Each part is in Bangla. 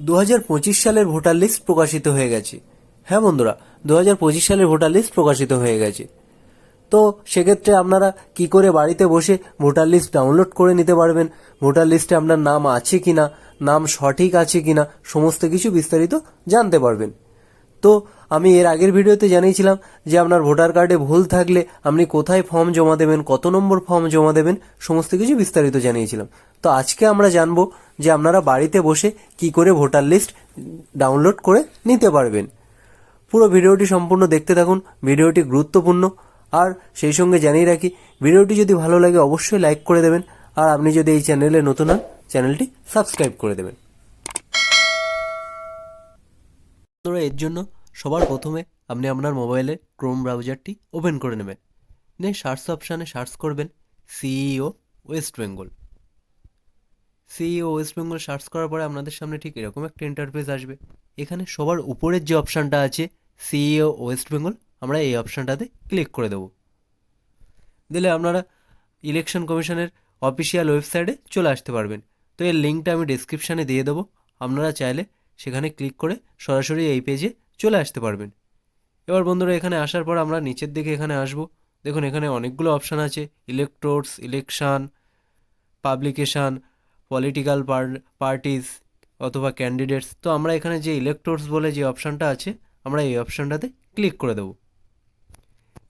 দু হাজার পঁচিশ সালের ভোটার লিস্ট প্রকাশিত হয়ে গেছে। হ্যাঁ বন্ধুরা দু হাজার পঁচিশ সালের ভোটার লিস্ট প্রকাশিত হয়ে গেছে। তো সেক্ষেত্রে আপনারা কি করে বাড়িতে বসে ভোটার লিস্ট ডাউনলোড করে নিতে পারবেন? ভোটার লিস্টে আপনার নাম আছে কিনা? নাম সঠিক আছে কিনা? সমস্ত কিছু বিস্তারিত জানতে পারবেন। তো আমি এর আগের ভিডিওতে জানিয়েছিলাম যে আপনার ভোটার কার্ডে ভুল থাকলে আপনি কোথায় ফর্ম জমা দেবেন, কত নম্বর ফর্ম জমা দেবেন, সমস্ত কিছু বিস্তারিত জানিয়েছিলাম। তো আজকে আমরা জানব যে আপনারা বাড়িতে বসে কি করে ভোটার লিস্ট ডাউনলোড করে নিতে পারবেন। পুরো ভিডিওটি সম্পূর্ণ দেখতে থাকুন, ভিডিওটি গুরুত্বপূর্ণ। আর সেই সঙ্গে জানিয়ে রাখি, ভিডিওটি যদি ভালো লাগে অবশ্যই লাইক করে দেবেন। আর আপনি যদি এই চ্যানেলে নতুন হন, চ্যানেলটি সাবস্ক্রাইব করে দেবেন। বন্ধুরা এর জন্য সবার প্রথমে আপনি আপনার মোবাইলে ক্রোম ব্রাউজারটি ওপেন করে নেবেন। নিয়ে সার্চ অপশানে সার্চ করবেন CEO West Bengal. CEO West Bengal search করার পরে আপনাদের সামনে ঠিক এরকম একটা ইন্টারফেস আসবে। এখানে সবার উপরের যে অপশানটা আছে সিইও ওয়েস্ট বেঙ্গল, আমরা এই অপশানটাতে ক্লিক করে দেবো। দিলে আপনারা ইলেকশন কমিশনের অফিসিয়াল ওয়েবসাইটে চলে আসতে পারবেন। তো এর লিঙ্কটা আমি ডিসক্রিপশানে দিয়ে দেবো। আপনারা চাইলে সেখানে ক্লিক করে সরাসরি এই পেজে চলে আসতে পারবেন। এবার বন্ধুরা, এখানে আসার পর আমরা নিচের দিকে এখানে আসব। দেখুন, এখানে অনেকগুলো অপশান আছে। Electrodes election publication political parties অথবা ক্যান্ডিডেটস তো আমরা এখানে যে ইলেকট্রোডস বলে যে অপশানটা আছে, আমরা এই অপশানটাতে ক্লিক করে দেবো।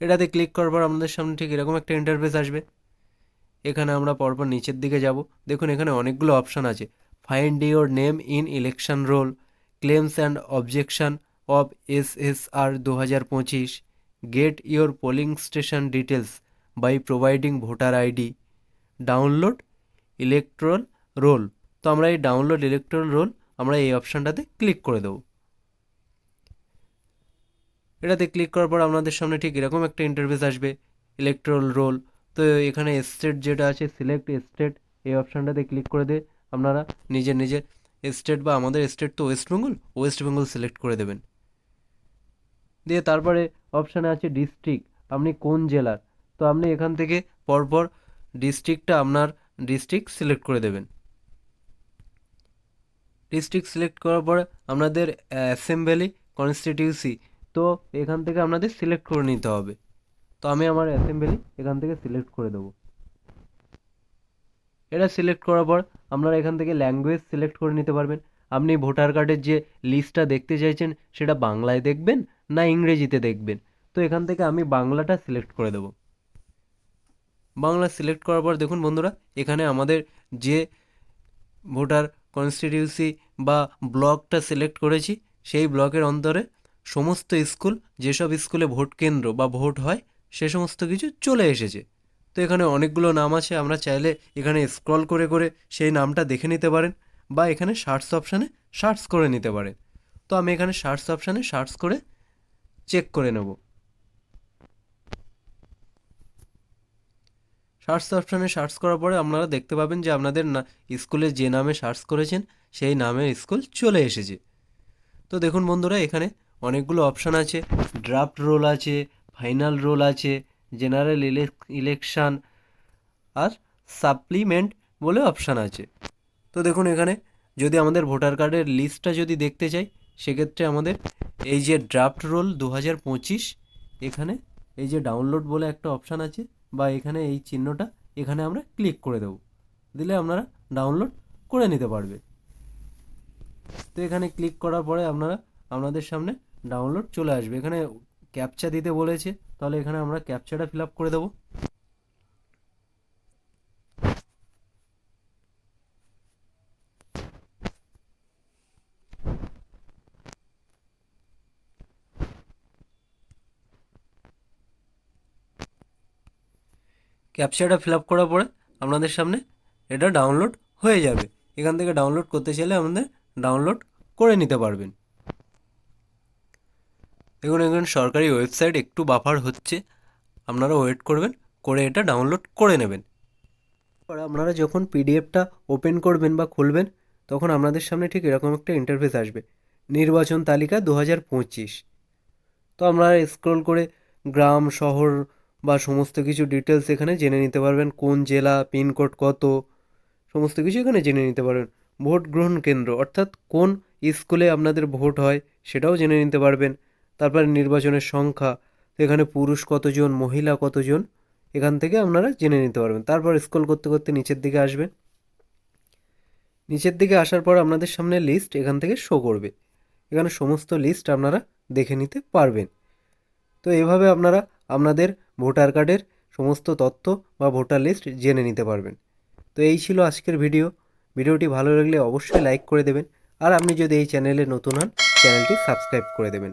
এটাতে ক্লিক করার পর আমাদের সামনে ঠিক এরকম একটা ইন্টারফেস আসবে। এখানে আমরা পরপর নিচের দিকে যাব। দেখুন, এখানে অনেকগুলো অপশান আছে। Find your name in election roll claims and objection of S S R দু হাজার পঁচিশ get your polling station details by providing voter ID download electoral roll তো আমরা এই ডাউনলোড ইলেকট্রল রোল আমরা এই অপশানটাতে ক্লিক করে দেবো। এটাতে ক্লিক করার পর আপনাদের সামনে ঠিক এরকম একটা ইন্টারফেস আসবে ইলেকট্রল রোল তো এখানে স্টেট যেটা আছে সিলেক্ট স্টেট এই অপশানটাতে ক্লিক করে দিয়ে আপনারা নিজের নিজের স্টেট বা আমাদের স্টেট তো West Bengal West Bengal select করে দেবেন। দিয়ে তারপরে অপশানে আছে ডিস্ট্রিক্ট আপনি কোন জেলার? তো আপনি এখান থেকে পরপর ডিস্ট্রিক্টটা আপনার ডিস্ট্রিক্ট সিলেক্ট করে দেবেন। ডিস্ট্রিক্ট সিলেক্ট করার পরে আপনাদের অ্যাসেম্বলি কনস্টিটিউসি তো এখান থেকে আপনাদের সিলেক্ট করে নিতে হবে। তো আমি আমার অ্যাসেম্বলি এখান থেকে সিলেক্ট করে দেবো। এটা সিলেক্ট করার পর আপনারা এখান থেকে ল্যাঙ্গুয়েজ সিলেক্ট করে নিতে পারবেন। আপনি ভোটার কার্ডের যে লিস্টটা দেখতে চাইছেন, সেটা বাংলায় দেখবেন না ইংরেজিতে দেখবেন। তো এখান থেকে আমি বাংলাটা সিলেক্ট করে দেবো। বাংলা সিলেক্ট করার পর দেখুন বন্ধুরা, এখানে আমাদের যে ভোটার কনস্টিটিউসি বা ব্লকটা সিলেক্ট করেছি, সেই ব্লকের অন্তরে সমস্ত স্কুল, যেসব স্কুলে ভোট কেন্দ্র বা ভোট হয়, সে সমস্ত কিছু চলে এসেছে। তো এখানে অনেকগুলো নাম আছে, আমরা চাইলে এখানে স্ক্রল করে করে সেই নামটা দেখে নিতে পারেন বা এখানে সার্চ অপশানে সার্চ করে নিতে পারেন। তো আমি এখানে সার্চ অপশানে সার্চ করে চেক করে নেব। সার্চ অপশানে সার্চ করার পরে আপনারা দেখতে পাবেন যে আপনাদের না, স্কুলে যে নামে সার্চ করেছেন, সেই নামের স্কুল চলে এসেছে। তো দেখুন বন্ধুরা, এখানে অনেকগুলো অপশান আছে ড্রাফট রোল আছে ফাইনাল রোল আছে জেনারেল ইলেকশান আর সাপ্লিমেন্ট বলে অপশান আছে। তো দেখুন এখানে, যদি আমাদের ভোটার কার্ডের লিস্টটা যদি দেখতে চাই, সেক্ষেত্রে আমাদের এই যে ড্রাফট রোল দু হাজার পঁচিশ, এখানে এই যে ডাউনলোড বলে একটা অপশান আছে, বা এখানে এই চিহ্নটা, এখানে আমরা ক্লিক করে দেবো। দিলে আপনারা ডাউনলোড করে নিতে পারবে। তো এখানে ক্লিক করার পরে আপনারা, আপনাদের সামনে ডাউনলোড চলে আসবে। এখানে ক্যাপচা দিতে বলেছে, তাহলে এখানে আমরা ক্যাপচাটা ফিল আপ করে দেবো। ক্যাপচাটা ফিল আপ করার পরে আপনাদের সামনে এটা ডাউনলোড হয়ে যাবে। এখান থেকে ডাউনলোড করতে চাইলে আমাদের ডাউনলোড করে নিতে পারবেন। দেখুন এখানে সরকারি ওয়েবসাইট একটু বাফার হচ্ছে। আপনারা ওয়েট করবেন, করে এটা ডাউনলোড করে নেবেন। পরে আপনারা যখন পিডিএফটা ওপেন করবেন বা খুলবেন, তখন আপনাদের সামনে ঠিক এরকম একটা ইন্টারফেস আসবে। নির্বাচন তালিকা দু হাজার পঁচিশ। তো আপনারা স্ক্রল করে গ্রাম, শহর বা সমস্ত কিছু ডিটেলস এখানে জেনে নিতে পারবেন, কোন জেলা পিনকোড কত, সমস্ত কিছু এখানে জেনে নিতে পারবেন। ভোট গ্রহণ কেন্দ্র, অর্থাৎ কোন স্কুলে আপনাদের ভোট হয়, সেটাও জেনে নিতে পারবেন। তারপরে নির্বাচনের সংখ্যা এখানে পুরুষ কতজন, মহিলা কতজন, এখান থেকে আপনারা জেনে নিতে পারবেন। তারপর স্ক্রল করতে করতে নিচের দিকে আসবেন। নিচের দিকে আসার পর আপনাদের সামনে লিস্ট এখান থেকে শো করবে। এখানে সমস্ত লিস্ট আপনারা দেখে নিতে পারবেন। তো এভাবে আপনারা আপনাদের ভোটার কার্ডের সমস্ত তথ্য বা ভোটার লিস্ট জেনে নিতে পারবেন। তো এই ছিল আজকের ভিডিও ভিডিওটি ভালো লাগলে অবশ্যই লাইক করে দেবেন। আর আপনি যদি এই চ্যানেলে নতুন হন চ্যানেলটি সাবস্ক্রাইব করে দেবেন।